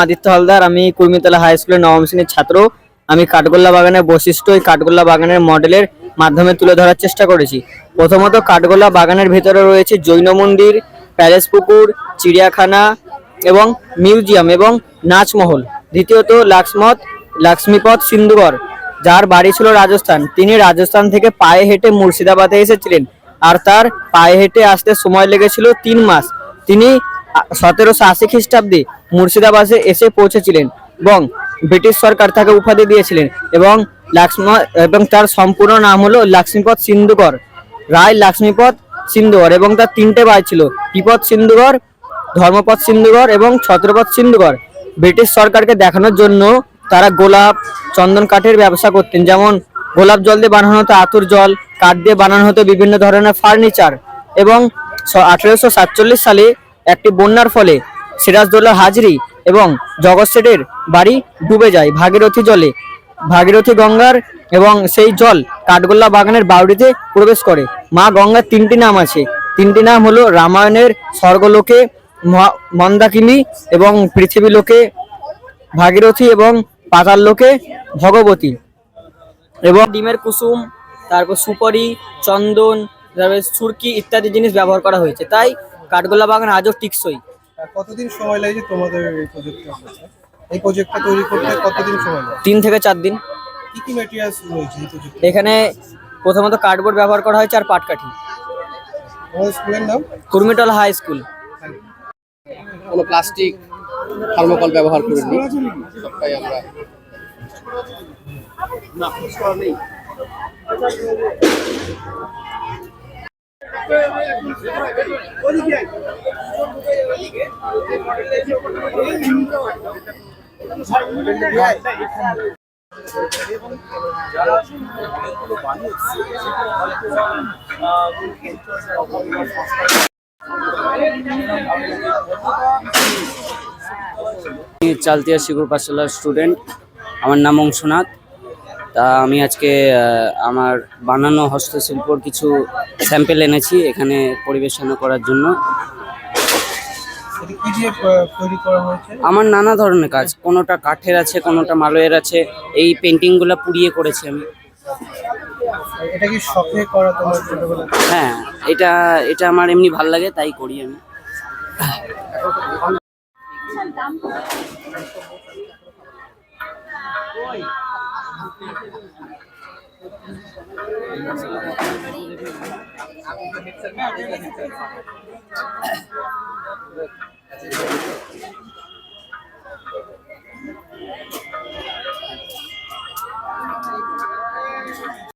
আদিত্য হালদার, আমি কুর্মিতলা হাই স্কুলের নবম শ্রেণির ছাত্র। আমি কাঠগোল্লা বাগানের বৈশিষ্ট্য এই কাঠগোল্লা বাগানের মডেলের মাধ্যমে তুলে ধরার চেষ্টা করেছি। প্রথমত কাঠগোল্লা বাগানের ভেতরে রয়েছে জৈন মন্দির, প্যালেস পুকুর, চিড়িয়াখানা এবং মিউজিয়াম এবং নাচমহল। দ্বিতীয়ত লাক্সমত লক্ষ্মীপথ সিন্ধুগড় যার বাড়ি ছিল রাজস্থান। তিনি রাজস্থান থেকে পায়ে হেঁটে মুর্শিদাবাদে এসেছিলেন। আর তার পায়ে হেঁটে আসতে সময় লেগেছিল তিন মাস। তিনি সতেরোশো আশি খ্রিস্টাব্দে মুর্শিদাবাদে এসে পৌঁছেছিলেন এবং ব্রিটিশ সরকার তাকে উপাধি দিয়েছিলেন এবং লক্ষ্মণ এবং তার সম্পূর্ণ নাম হলো লক্ষ্মীপদ সিন্ধুকর রায় লক্ষ্মীপদ সিন্ধুকর এবং তার তিনটে ভাই ছিল বিপদ সিন্ধুকর ধর্মপদ সিন্ধুকর এবং ছত্রপদ সিন্ধুকর ব্রিটিশ সরকারকে দেখানোর জন্য তারা গোলাপ, চন্দন কাঠের ব্যবসা করতেন, যেমন গোলাপ জল দিয়ে বানানো হতো আতুর জল, কাঠ দিয়ে বানানো হতো বিভিন্ন ধরনের ফার্নিচার এবং আঠেরোশো সাতচল্লিশ সালে একটি বন্যার ফলে সিরাজদৌল্লা হাজরি এবং জগৎ শেঠের বাড়ি ডুবে যায় ভাগীরথী জলে। ভাগীরথী গঙ্গার এবং সেই জল কাঠগোল্লা বাগানের বাউরিতে প্রবেশ করে। মা গঙ্গার তিনটি নাম আছে। তিনটি নাম হলো রামায়ণের স্বর্গলোকে মন্দাকিনী এবং পৃথিবী লোকে ভাগীরথী এবং পাতাল লোকে ভগবতী। এবং ডিমের কুসুম, তারপর সুপারি, চন্দন, তারপরে সুরকি ইত্যাদি জিনিস ব্যবহার করা হয়েছে। তাই কাঠগোল্লা বাগান আজও টিকসই। আর কতদিন সময় লাগছে তোমাদের এই প্রজেক্টটা করতে? এই প্রজেক্টটা তৈরি করতে কতদিন সময় লাগে? তিন থেকে চার দিন। কি কি ম্যাটেরিয়ালস রয়েছে এই প্রজেক্টে এখানে প্রথমত কার্ডবোর্ড ব্যবহার করা হয়েছে আর পাটকাঠি স্কুলের নাম? Kurmitola high school. কোনো প্লাস্টিক থার্মোকল ব্যবহার করিনি। সবটাই আমরা চালতিয়া শিগুর পাঠশালার স্টুডেন্ট আমার নাম অংশনাথ। তা আমি আজকে আমার বানানো হস্তশিল্পর কিছু স্যাম্পেল এনেছি এখানে পরিবেশনা করার জন্য। এটা কি দিয়ে আহ, তৈরি করা হয়েছে? আমার নানা ধরনের কাজ কোনোটা কাঠের আছে কোনোটা মালয়ের আছে এই পেন্টিংগুলো পুড়িয়ে করেছি আমি। এটা কি শখে করা তোমার ছোটবেলা হ্যাঁ এটা এটা আমার এমনি ভালো লাগে তাই করি আমি। 嗯。